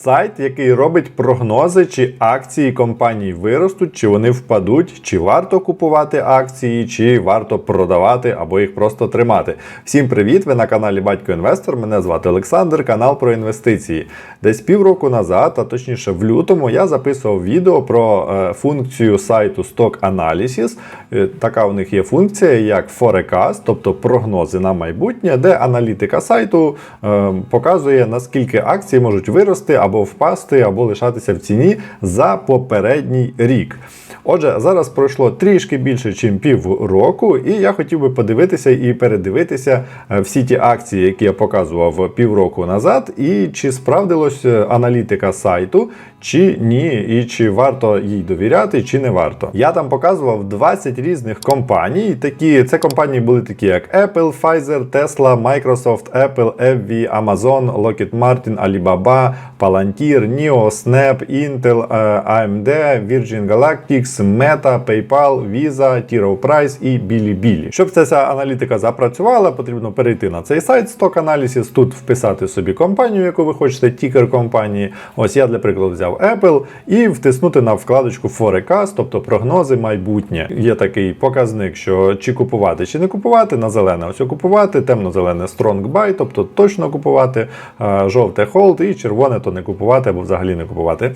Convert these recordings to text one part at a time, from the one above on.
Сайт, який робить прогнози, чи акції компаній виростуть, чи вони впадуть, чи варто купувати акції, чи варто продавати або їх просто тримати. Всім привіт! Ви на каналі Батько Інвестор. Мене звати Олександр, канал про інвестиції. Десь півроку назад, а точніше в лютому, я записував відео про е, функцію сайту Stock Analysis. Е, така у них є функція, як Forecast, тобто прогнози на майбутнє, де аналітика сайту е, показує, наскільки акції можуть вирости або впасти, або лишатися в ціні за попередній рік. Отже, зараз пройшло трішки більше, ніж півроку, і я хотів би подивитися і передивитися е, всі ті акції, які я показував півроку назад, і чи справдилась е, аналітика сайту, чи ні, і чи варто їй довіряти, чи не варто. Я там показував 20 різних компаній. Такі це компанії були такі, як Apple, Pfizer, Tesla, Microsoft, Apple, FV, Amazon, Lockheed Martin, Alibaba, Palantir, NIO, Snap, Intel, е, AMD, Virgin Galactic, Meta, PayPal, Visa, T. Rowe Price і Bilibili. Щоб ця аналітика запрацювала, потрібно перейти на цей сайт Stock Analysis, тут вписати собі компанію, яку ви хочете, тікер компанії. Ось я для прикладу взяв Apple і втиснути на вкладочку Forecast, тобто прогнози майбутнє. Є такий показник, що чи купувати, чи не купувати. На зелене ось купувати, темно-зелене Strong Buy, тобто точно купувати, жовте Hold і червоне то не купувати або взагалі не купувати.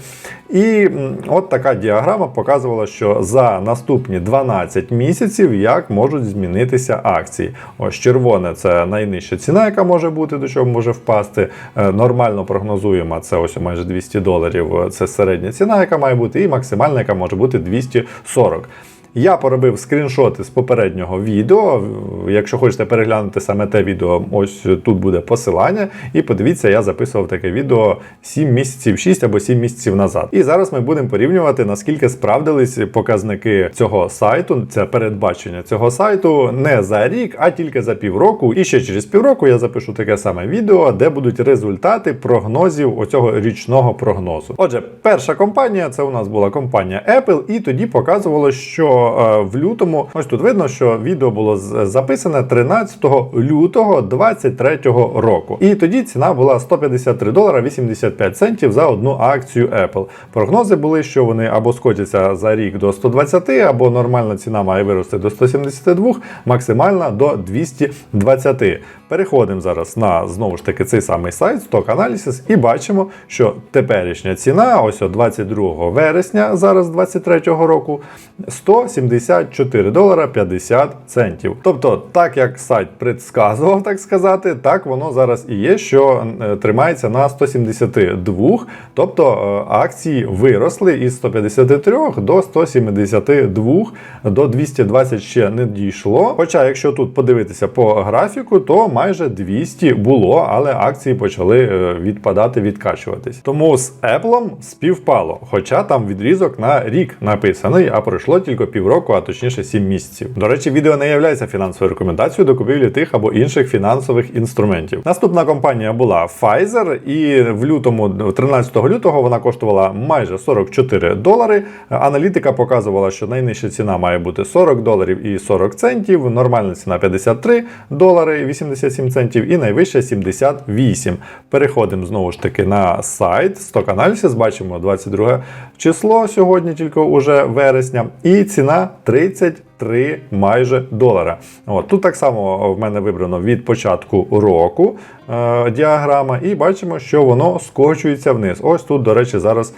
І от така діаграма показувала, що за наступні 12 місяців як можуть змінитися акції. Ось червоне це найнижча ціна, яка може бути, до чого може впасти. Е, Нормально прогнозуємо, це ось майже 200 доларів. Це середня ціна, яка має бути, і максимальна, яка може бути 240. Я поробив скріншоти з попереднього відео. Якщо хочете переглянути саме те відео, ось тут буде посилання. І подивіться, я записував таке відео 7 місяців, 6 або 7 місяців назад. І зараз ми будемо порівнювати, наскільки справдились показники цього сайту, це передбачення цього сайту не за рік, а тільки за півроку. І ще через півроку я запишу таке саме відео, де будуть результати прогнозів оцього річного прогнозу. Отже, перша компанія це у нас була компанія Apple, і тоді показувало, що е, в лютому, ось тут видно, що відео було записане 13 лютого 2023 року. І тоді ціна була 153 долара 85 центів за одну акцію Apple. Прогнози були, що вони або скотяться за рік до 120, або нормальна ціна має вирости до 172, максимальна до 220. Переходимо зараз на знову ж таки цей самий сайт Stock Analysis і бачимо, що теперішня ціна, ось 22 вересня, зараз 23 року, 174 долара 50 центів. Тобто, так як сайт предсказував, так сказати, так воно зараз і є, що е, тримається на 172. Тобто е, акції виросли із 153 до 172 до 220 ще не дійшло. Хоча, якщо тут подивитися по графіку, то майже 200 було, але акції почали е, відпадати, відкачуватись. Тому з Apple співпало, хоча там відрізок на рік написаний, а пройшло тільки півроку, а точніше 7 місяців. До речі, відео не є фінансовою рекомендацією до купівлі тих або інших фінансових інструментів. Наступна компанія була Pfizer, і в лютому, 13 лютого, вона коштувала майже 44 долари. Аналітика показувала, що найнижча ціна має бути 40 доларів і 40 центів, нормальна ціна 53 долари, 80 77 центів і найвище 78. Переходимо знову ж таки на сайт 100 Стоканалізіс, бачимо 22 число сьогодні, тільки уже вересня, і ціна 33 майже долара. От, Тут так само в мене вибрано від початку року е, діаграма, і бачимо, що воно скочується вниз. Ось тут, до речі, зараз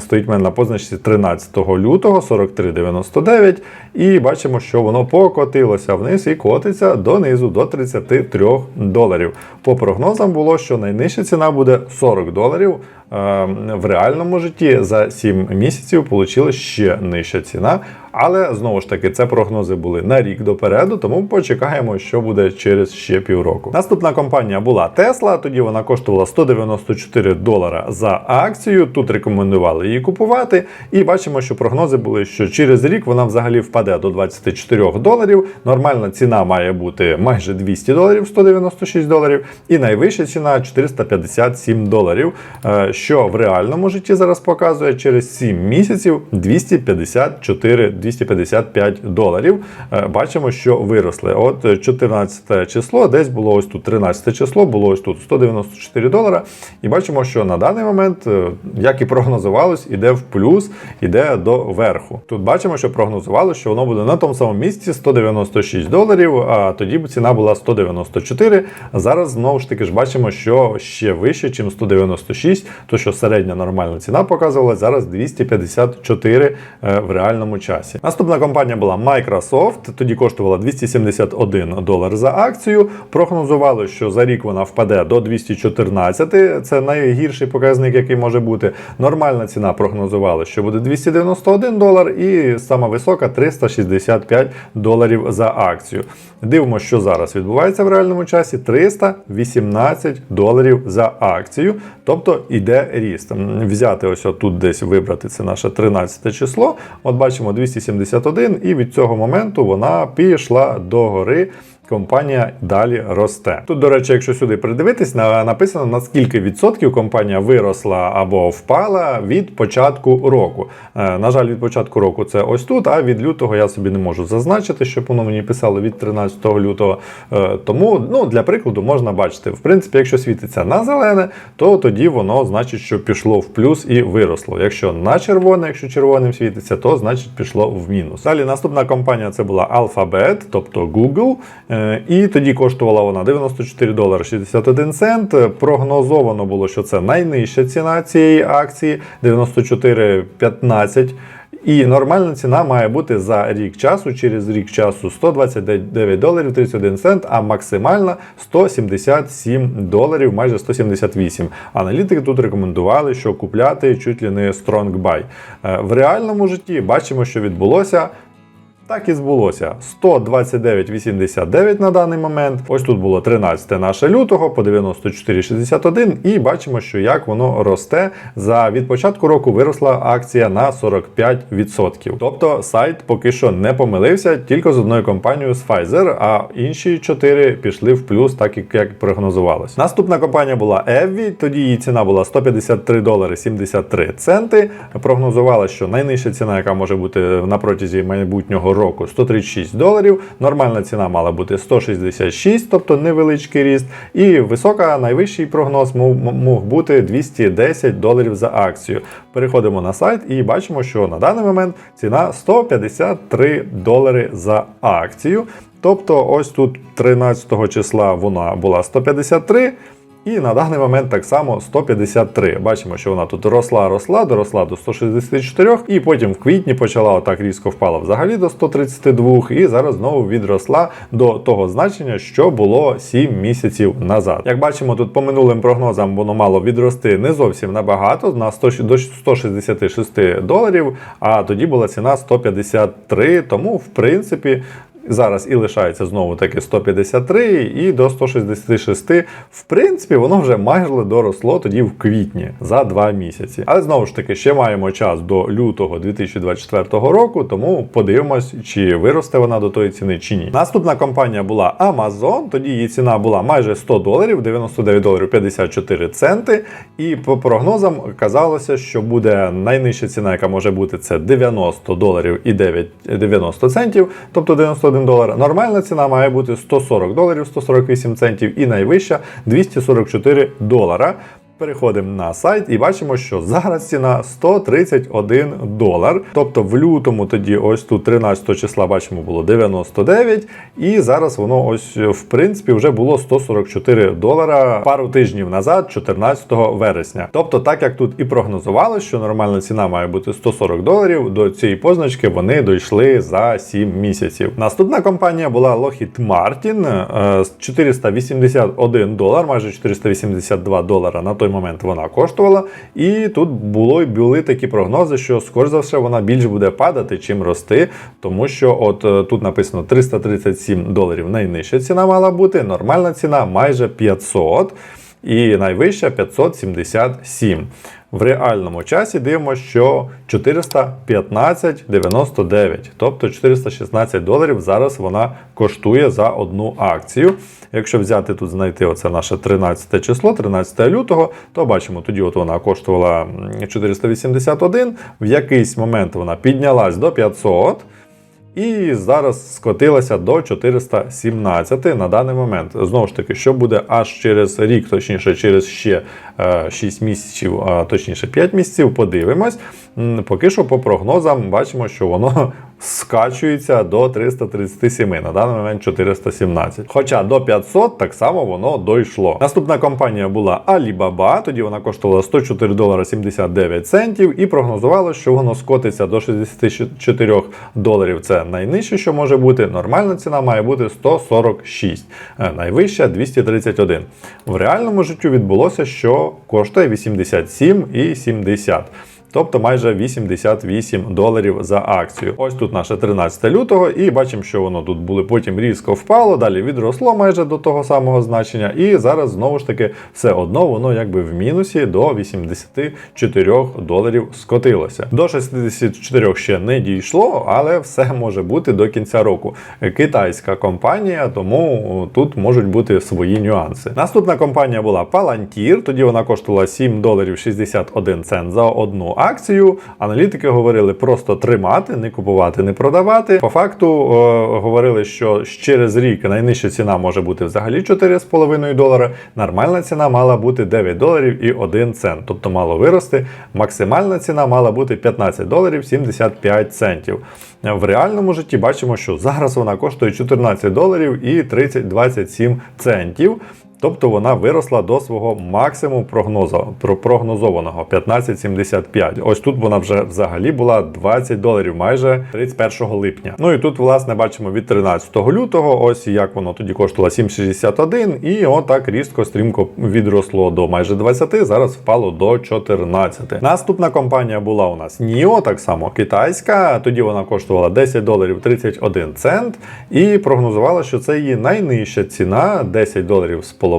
стоїть в мене на позначці 13 лютого 43,99. І бачимо, що воно покотилося вниз і котиться донизу до 33 доларів. По прогнозам було, що найнижча ціна буде 40 доларів. Е, В реальному житті за 7 місяців вийшла ще нижча ціна. Але знову ж таки, це прогнози були на рік допереду, тому почекаємо, що буде через ще півроку. Наступна компанія була Tesla. Тоді вона коштувала 194 долара за акцію. Тут рекомендували її купувати. І бачимо, що прогнози були, що через рік вона взагалі впаде до 24 доларів. Нормальна ціна має бути майже 200 доларів, 196 доларів, і найвища ціна 457 доларів. Що в реальному житті зараз показує через 7 місяців 254-255 доларів. Е, Бачимо, що виросли. От 14 число, десь було ось тут 13 число, було ось тут 194 долара. І бачимо, що на даний момент, е, як і прогнозувалось, іде в плюс, іде до верху. Тут бачимо, що прогнозували, що воно буде на тому самому місці 196 доларів, а тоді б ціна була 194. Зараз знову ж таки ж бачимо, що ще вище, ніж 196, то що середня нормальна ціна показувала зараз 254 е, в реальному часі. Наступна компанія була Microsoft, тоді коштувала 271 долар за акцію. Прогнозували, що за рік вона впаде до 214. Це найгірший показник, який може бути. Нормальна ціна прогнозували, що буде 291 долар, і сама висока 365 доларів за акцію. Дивимося, що зараз відбувається в реальному часі: 318 доларів за акцію. Тобто ріст. Взяти ось тут десь вибрати це наше 13 число. От бачимо 271, і від цього моменту вона пішла догори. Компанія далі росте. Тут, до речі, якщо сюди придивитись, на- написано на скільки відсотків компанія виросла або впала від початку року. Е, На жаль, від початку року це ось тут, а від лютого я собі не можу зазначити, щоб воно мені писало від 13 лютого. Е, Тому, ну, для прикладу, можна бачити, в принципі, якщо світиться на зелене, то тоді воно значить, що пішло в плюс і виросло. Якщо на червоне, якщо червоним світиться, то значить пішло в мінус. Далі наступна компанія це була Alphabet, тобто Google. Е, І тоді коштувала вона 94 долари 61 цент. Прогнозовано було, що це найнижча ціна цієї акції 94,15. І нормальна ціна має бути за рік часу, через рік часу 129 доларів 31 цент, а максимальна 177 доларів, майже 178. Аналітики тут рекомендували, що купляти чуть ли не buy. Е, В реальному житті бачимо, що відбулося. Так і збулося. 129,89 на даний момент. Ось тут було 13 наше лютого по 94,61. І бачимо, що як воно росте. За від початку року виросла акція на 45%. Тобто сайт поки що не помилився тільки з одною компанією з Pfizer, а інші 4 пішли в плюс, так як, прогнозувалось. Наступна компанія була Evvi, тоді її ціна була 153 долари 73 центи. Прогнозувала, що найнижча ціна, яка може бути на протязі майбутнього року 136 доларів. Нормальна ціна мала бути 166, тобто невеличкий ріст. І висока, найвищий прогноз мог бути 210 доларів за акцію. Переходимо на сайт і бачимо, що на даний момент ціна 153 долари за акцію. Тобто, ось тут 13 числа вона була 153. І на даний момент так само 153. Бачимо, що вона тут росла, росла, доросла до 164, і потім в квітні почала отак різко впала взагалі до 132, і зараз знову відросла до того значення, що було 7 місяців назад. Як бачимо, тут по минулим прогнозам воно мало відрости не зовсім набагато, на 100, до 166 доларів, а тоді була ціна 153, тому в принципі. Зараз і лишається знову таки 153 і до 166. В принципі, воно вже майже доросло тоді в квітні за 2 місяці. Але знову ж таки, ще маємо час до лютого 2024 року, тому подивимось, чи виросте вона до тої ціни чи ні. Наступна компанія була Amazon, тоді її ціна була майже 100 доларів, 99 доларів 54 центи. І по прогнозам казалося, що буде найнижча ціна, яка може бути, це 90 доларів і 9, 90 центів, тобто 91 долар. Нормальна ціна має бути 140 доларів 148 центів і найвища 244 долара. Переходимо на сайт і бачимо, що зараз ціна 131 долар. Тобто в лютому тоді, ось тут 13 числа, бачимо, було 99, і зараз воно ось в принципі вже було 144 долара пару тижнів назад, 14 вересня. Тобто, так як тут і прогнозувалось, що нормальна ціна має бути 140 доларів, до цієї позначки вони дійшли за 7 місяців. Наступна компанія була Lockheed Martin, е, 481 долар, майже 482 долара на той момент вона коштувала. І тут було були такі прогнози, що скоріш за все вона більш буде падати, чим рости, тому що от е, тут написано 337 доларів найнижча ціна мала бути, нормальна ціна майже 500. І найвища 577. В реальному часі дивимося, що 415,99, тобто 416 доларів зараз вона коштує за одну акцію. Якщо взяти тут, знайти оце наше 13 число, 13 лютого, то бачимо, тоді от вона коштувала 481, в якийсь момент вона піднялась до 500. І зараз скотилася до 417 на даний момент. Знову ж таки, що буде аж через рік, точніше, через ще е, 6 місяців, а точніше 5 місяців, подивимось. Поки що по прогнозам бачимо, що воно скачується до 337, на даний момент 417. Хоча до 500 так само воно дійшло. Наступна компанія була Alibaba, тоді вона коштувала 104 долара 79 центів і прогнозувало, що воно скотиться до 64 доларів. Це найнижче, що може бути. Нормальна ціна має бути 146, е, найвища 231. В реальному життю відбулося, що коштує 87,70. Тобто майже 88 доларів за акцію. Ось тут наше 13 лютого, і бачимо, що воно тут було потім різко впало, далі відросло майже до того самого значення. І зараз знову ж таки все одно воно якби в мінусі до 84 доларів скотилося. До 64 ще не дійшло, але все може бути до кінця року. Китайська компанія, тому тут можуть бути свої нюанси. Наступна компанія була Palantir, тоді вона коштувала 7 доларів 61 цент за одну акцію. Аналітики говорили просто тримати, не купувати, не продавати. По факту е, говорили, що через рік найнижча ціна може бути взагалі 4,5 долара. Нормальна ціна мала бути 9 доларів і 1 цент, тобто мало вирости. Максимальна ціна мала бути 15 доларів 75 центів. В реальному житті бачимо, що зараз вона коштує 14 доларів і 30 27 центів. Тобто вона виросла до свого максимуму прогнозу, про- прогнозованого 15,75. Ось тут вона вже взагалі була 20 доларів майже 31 липня. Ну і тут, власне, бачимо від 13 лютого, ось як воно тоді коштувало 7,61, і отак різко стрімко відросло до майже 20, зараз впало до 14. Наступна компанія була у нас NIO, так само китайська. Тоді вона коштувала 10 доларів 31 цент, і прогнозувала, що це її найнижча ціна 10 доларів з половиною.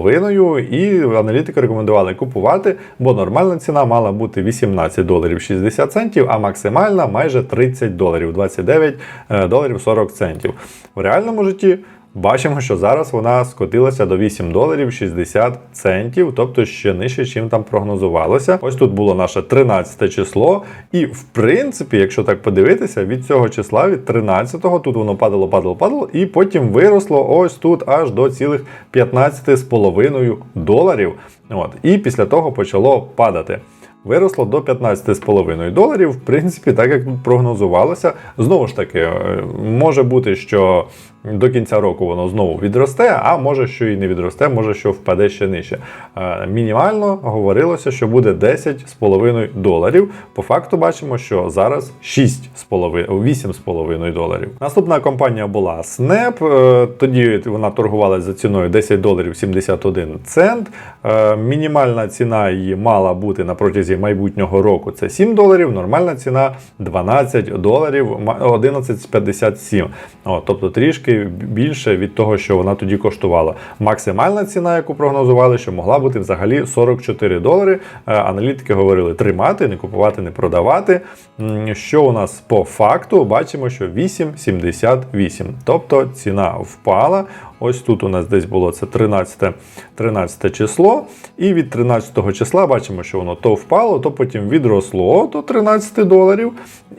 І аналітики рекомендували купувати, бо нормальна ціна мала бути 18 доларів 60 центів, а максимальна майже 30 доларів 29 е, доларів 40 центів. В реальному житті. Бачимо, що зараз вона скотилася до 8 доларів 60 центів, тобто ще нижче, чим там прогнозувалося. Ось тут було наше 13 число. І в принципі, якщо так подивитися, від цього числа, від 13-го, тут воно падало, падало, падало, і потім виросло ось тут аж до цілих 15,5 доларів. От. І після того почало падати. Виросло до 15,5 доларів, в принципі, так як прогнозувалося. Знову ж таки, е, може бути, що до кінця року воно знову відросте, а може, що і не відросте, може, що впаде ще нижче. Е, Мінімально говорилося, що буде 10,5 доларів. По факту бачимо, що зараз 6,5, 8,5 доларів. Наступна компанія була Snap. Е, Тоді вона торгувалася за ціною 10 доларів 71 цент. Е, Мінімальна ціна її мала бути на протязі майбутнього року. Це 7 доларів. Нормальна ціна 12 доларів 11,57. О, тобто трішки більше від того, що вона тоді коштувала. Максимальна ціна, яку прогнозували, що могла бути взагалі 44 долари. Е, Аналітики говорили тримати, не купувати, не продавати. Що у нас по факту? Бачимо, що 8,78. Тобто ціна впала. Ось тут у нас десь було це 13, 13 число. І від 13 числа бачимо, що воно то впало, то потім відросло до 13 доларів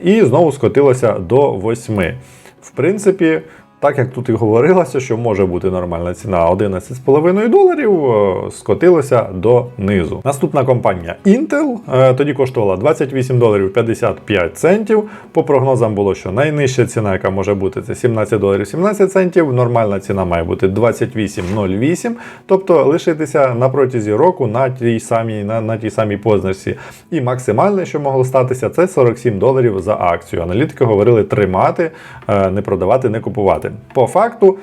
і знову скотилося до 8. В принципі, так як тут і говорилося, що може бути нормальна ціна 11,5 доларів, е, скотилося до низу. Наступна компанія Intel е, тоді коштувала 28 доларів 55 центів. По прогнозам було, що найнижча ціна, яка може бути, це 17 доларів 17 центів. Нормальна ціна має бути 28,08, тобто лишитися на протязі року на тій самій на, на тій самій позначці. І максимальне, що могло статися, це 47 доларів за акцію. Аналітики говорили тримати, е, не продавати, не купувати. По факту.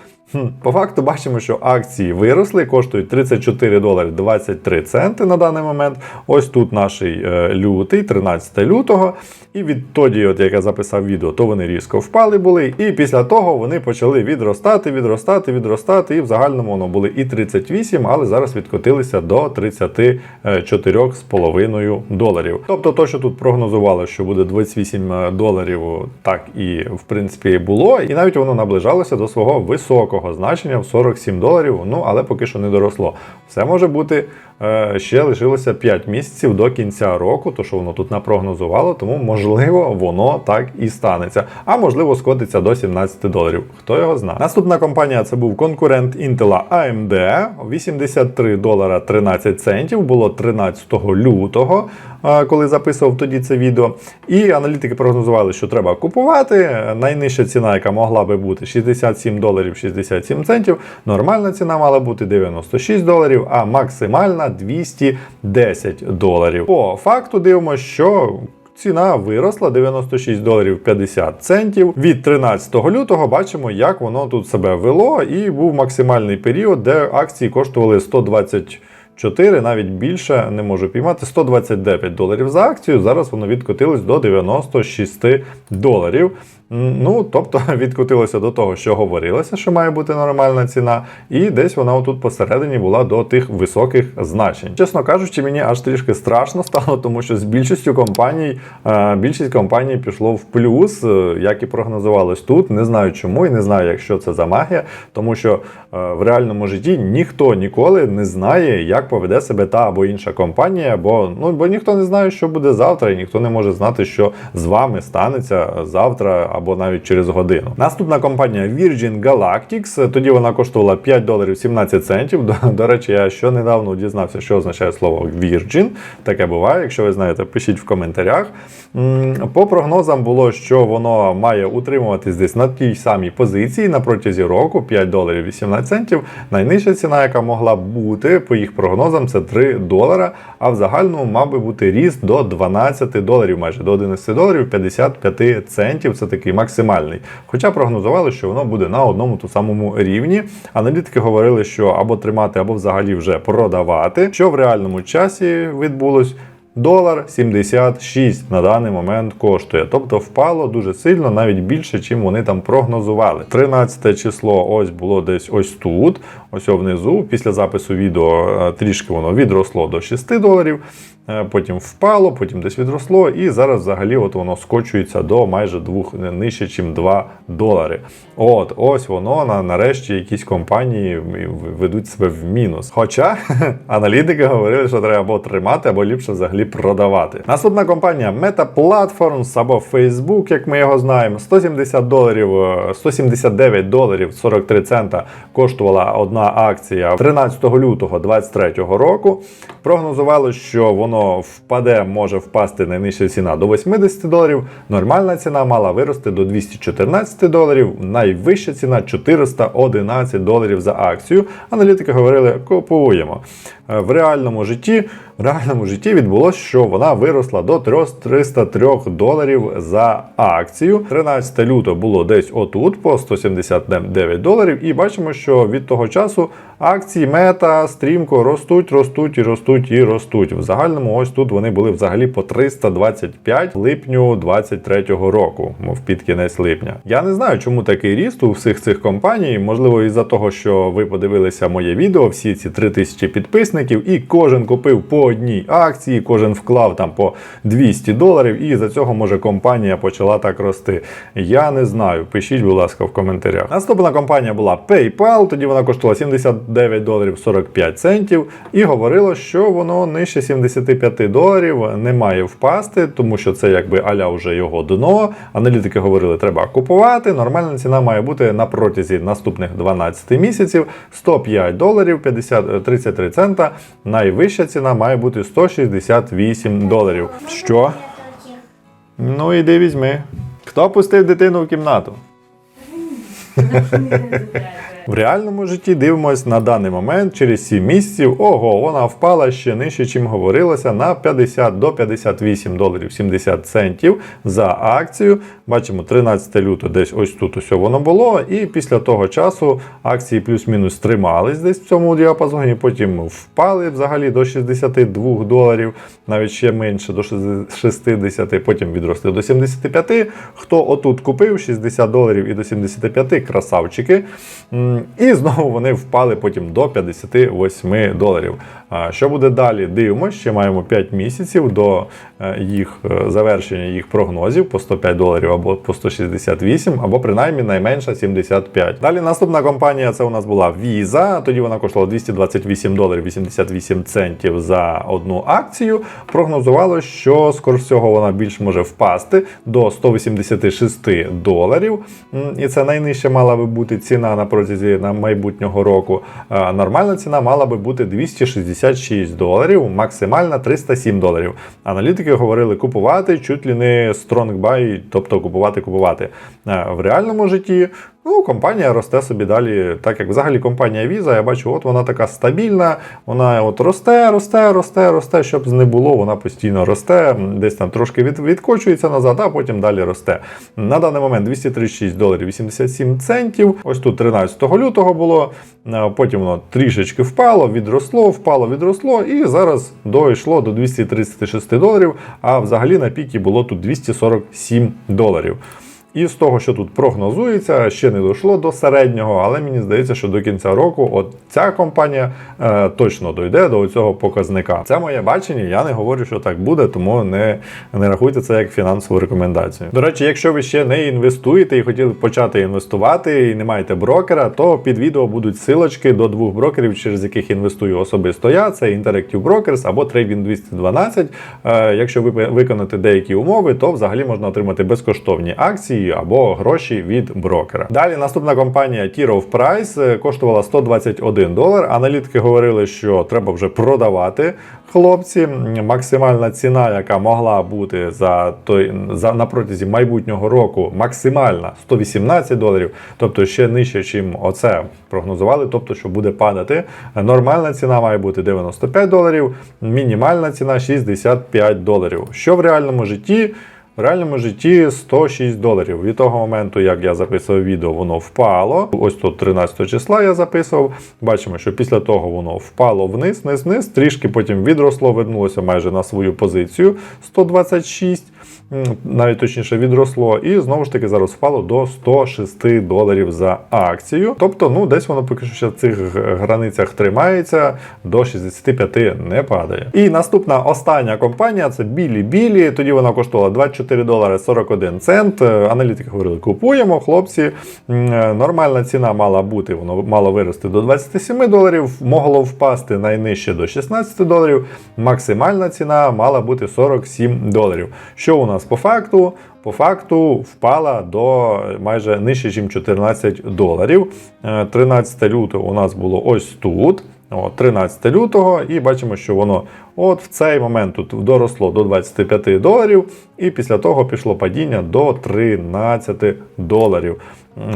По факту бачимо, що акції виросли, коштують 34 долари 23 центи на даний момент. Ось тут наш е, лютий, 13 лютого. І відтоді, от як я записав відео, то вони різко впали були. І після того вони почали відростати, відростати, відростати. І в загальному воно були і 38, але зараз відкотилися до 34,5 доларів. Тобто, то, що тут прогнозувало, що буде 28 доларів, так і в принципі було. І навіть воно наближалося до свого високого значення в 47 доларів. Ну але поки що не доросло. Все може бути. Е, Ще лишилося 5 місяців до кінця року, то що воно тут напрогнозувало, тому можливо воно так і станеться. А можливо скотиться до 17 доларів. Хто його знає. Наступна компанія це був конкурент Intel AMD. 83 долара 13 центів було 13 лютого, е, коли записував тоді це відео. І аналітики прогнозували, що треба купувати. Найнижча ціна, яка могла би бути 67 доларів 67 центів. Нормальна ціна мала бути 96 доларів, а максимальна 210 доларів. По факту дивимося, що. Ціна виросла 96 доларів 50 центів. Від 13 лютого бачимо, як воно тут себе вело, і був максимальний період, де акції коштували 124, навіть більше не можу піймати, 129 доларів за акцію. Зараз воно відкотилось до 96 доларів. Ну, тобто відкотилося до того, що говорилося, що має бути нормальна ціна, і десь вона отут посередині була до тих високих значень. Чесно кажучи, мені аж трішки страшно стало, тому що з більшістю компаній, е, більшість компаній пішло в плюс, е, як і прогнозувалось тут. Не знаю чому і не знаю, якщо це за магія, тому що е, в реальному житті ніхто ніколи не знає, як поведе себе та або інша компанія, бо ну бо ніхто не знає, що буде завтра, і ніхто не може знати, що з вами станеться завтра або навіть через годину. Наступна компанія Virgin Galactics. Тоді вона коштувала 5 доларів 17 центів. До, до речі, я що недавно дізнався, що означає слово Virgin. Таке буває. Якщо ви знаєте, пишіть в коментарях. По прогнозам було, що воно має утримуватись десь на тій самій позиції на протязі року 5 доларів 18 центів. Найнижча ціна, яка могла б бути, по їх прогнозам, це 3 долара. А в загальному мав би бути ріст до 12 доларів, майже до 11 доларів 55 центів. Це такий максимальний. Хоча прогнозували, що воно буде на одному ту самому рівні. Аналітики говорили, що або тримати, або взагалі вже продавати. Що в реальному часі відбулось? Долар 76 на даний момент коштує. Тобто впало дуже сильно, навіть більше, чим вони там прогнозували. 13 число ось було десь ось тут, ось внизу. Після запису відео е, трішки воно відросло до 6 доларів. Е, Потім впало, потім десь відросло, і зараз взагалі от воно скочується до майже двох нижче, ніж 2 долари. От, ось воно на нарешті якісь компанії ведуть себе в мінус. Хоча аналітики говорили, що треба або тримати, або ліпше взагалі продавати. Наступна компанія Meta Platforms або Facebook, як ми його знаємо, 170 доларів, е, 179 доларів 43 цента коштувала одна акція 13 лютого 2023 року. Прогнозували, що воно впаде, може впасти найнижча ціна до 80 доларів. Нормальна ціна мала вирости до 214 доларів. Найвища ціна 411 доларів за акцію. Аналітики говорили, купуємо. Е, В реальному житті, в реальному житті відбулося, що вона виросла до 303 доларів за акцію. 13 лютого було десь отут по 179 доларів. І бачимо, що від того часу акції мета стрімко ростуть, ростуть і ростуть і ростуть. В загальному, ось тут вони були взагалі по 325 липню 23-го року, мов під кінець липня. Я не знаю, чому такий ріст у всіх цих компаній. Можливо, із-за того, що ви подивилися моє відео, всі ці 3000 підписників, і кожен купив по одній акції, кожен вклав там по 200 доларів, і за цього може компанія почала так рости. Я не знаю. Пишіть, будь ласка, в коментарях. Наступна компанія була PayPal, тоді вона коштувала 79 доларів 45 центів, і говорило, що воно нижче 75 доларів не має впасти, тому що це якби аля вже його дно. Аналітики говорили, треба купувати. Нормальна ціна має бути на протязі наступних 12 місяців 105 доларів 50, 33 цента. Найвища ціна має бути 168 доларів. Що? Ну іди візьми. Хто пустив дитину в кімнату? В реальному житті дивимось на даний момент через 7 місяців. Ого, вона впала ще нижче, чим говорилося, на 50 до 58 доларів 70 центів за акцію. Бачимо, 13 лютого десь ось тут усе воно було. І після того часу акції плюс-мінус тримались десь в цьому діапазоні, потім впали взагалі до 62 доларів, навіть ще менше до 60, потім відросли до 75. Хто отут купив 60 доларів і до 75 красавчики. І знову вони впали потім до 58 доларів. Що буде далі? Дивимося, ще маємо 5 місяців до е, їх е, завершення їх прогнозів по 105 доларів або по 168, або принаймні найменша 75. Далі наступна компанія це у нас була Visa. Тоді вона коштувала 228 доларів 88 центів за одну акцію. Прогнозувало, що скоро всього вона більш може впасти до 186 доларів. І це найнижча мала би бути ціна на протязі на майбутнього року. Нормальна ціна мала би бути 266 доларів, максимальна 307 доларів. Аналітики говорили купувати чуть ли не стронгбай, тобто купувати, купувати. В реальному житті Ну, компанія росте собі далі, так як взагалі компанія Visa, я бачу, от вона така стабільна, вона от росте, росте, росте, росте, щоб не було, вона постійно росте, десь там трошки від, відкочується назад, а потім далі росте. На даний момент 236 доларів 87 центів. Ось тут 13 лютого було, потім воно трішечки впало, відросло, впало, відросло, і зараз дійшло до 236 доларів, а взагалі на пікі було тут 247 доларів. І з того, що тут прогнозується, ще не дійшло до середнього, але мені здається, що до кінця року от ця компанія е, точно дойде до цього показника. Це моє бачення. Я не говорю, що так буде, тому не, не рахуйте це як фінансову рекомендацію. До речі, якщо ви ще не інвестуєте і хотіли почати інвестувати і не маєте брокера, то під відео будуть силочки до двох брокерів, через яких інвестую особисто я. Це Interactive Brokers або Trading 212. Е, якщо ви виконати деякі умови, то взагалі можна отримати безкоштовні акції або гроші від брокера. Далі наступна компанія T of Price е, коштувала 121 долар. Аналітики говорили, що треба вже продавати. Хлопці, максимальна ціна, яка могла бути за той за на протязі майбутнього року, максимальна 118 доларів, тобто ще нижче, чим оце прогнозували, тобто, що буде падати. Нормальна ціна має бути 95 доларів, мінімальна ціна 65 доларів. Що в реальному житті? В реальному житті 106 доларів. Від того моменту, як я записував відео, воно впало. Ось тут 13 числа я записував. Бачимо, що після того воно впало вниз, вниз, вниз, трішки потім відросло, вернулося майже на свою позицію 126. Навіть точніше відросло, і знову ж таки зараз впало до 106 доларів за акцію. Тобто, ну десь воно поки що ще в цих границях тримається, до 65 не падає. І наступна остання компанія це Білі Білі. Тоді вона коштувала 24 долари 41 цент. Аналітики говорили, купуємо, хлопці. Нормальна ціна мала бути, воно мало вирости до 27 доларів, могло впасти найнижче до 16 доларів. Максимальна ціна мала бути 47 доларів. Що у нас по факту? По факту впала до майже нижче, ніж 14 доларів. 13 лютого у нас було ось тут. 13 лютого, і бачимо, що воно от в цей момент тут доросло до 25 доларів, і після того пішло падіння до 13 доларів.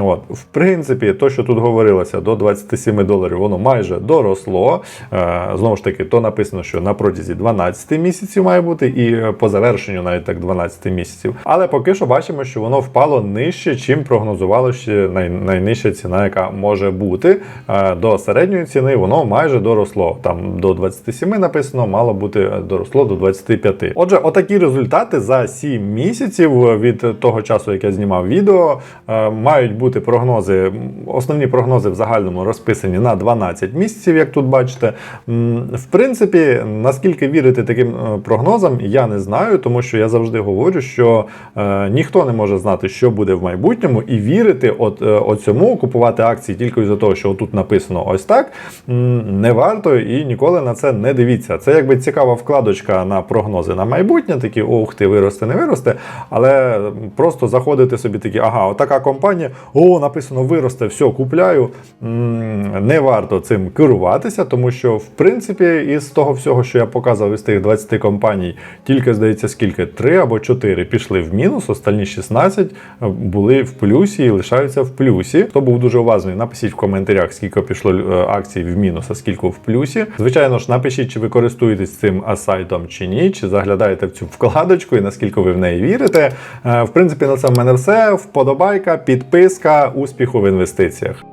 От, В принципі, то, що тут говорилося, до 27 доларів, воно майже доросло. Е, знову ж таки, то написано, що на протязі 12 місяців має бути, і по завершенню навіть так 12 місяців. Але поки що бачимо, що воно впало нижче, чим прогнозувало ще най, найнижча ціна, яка може бути. Е, до середньої ціни воно майже доросло. Там до 27 написано, мало бути доросло до 25. Отже, отакі результати за 7 місяців від того часу, як я знімав відео, е, мають бути прогнози. Основні прогнози в загальному розписані на 12 місяців, як тут бачите. В принципі, наскільки вірити таким е, прогнозам, я не знаю, тому що я завжди говорю, що е, ніхто не може знати, що буде в майбутньому, і вірити от, е, от цьому, купувати акції тільки із-за того, що тут написано ось так, не варто і ніколи на це не дивіться. Це якби цікава вкладочка на прогнози на майбутнє, такі ох ти виросте, не виросте, але просто заходити собі такі, ага, отака компанія. О, написано виросте, все, купляю. Не варто цим керуватися, тому що, в принципі, із того всього, що я показав із тих 20 компаній, тільки здається, скільки 3 або 4 пішли в мінус, останні 16 були в плюсі і лишаються в плюсі. Хто був дуже уважний, напишіть в коментарях, скільки пішло е, акцій в мінус, а скільки в плюсі. Звичайно ж, напишіть, чи ви користуєтесь цим сайтом чи ні, чи заглядаєте в цю вкладочку і наскільки ви в неї вірите. Е, В принципі, на це в мене все. Вподобайка, підписка, успіху в інвестиціях.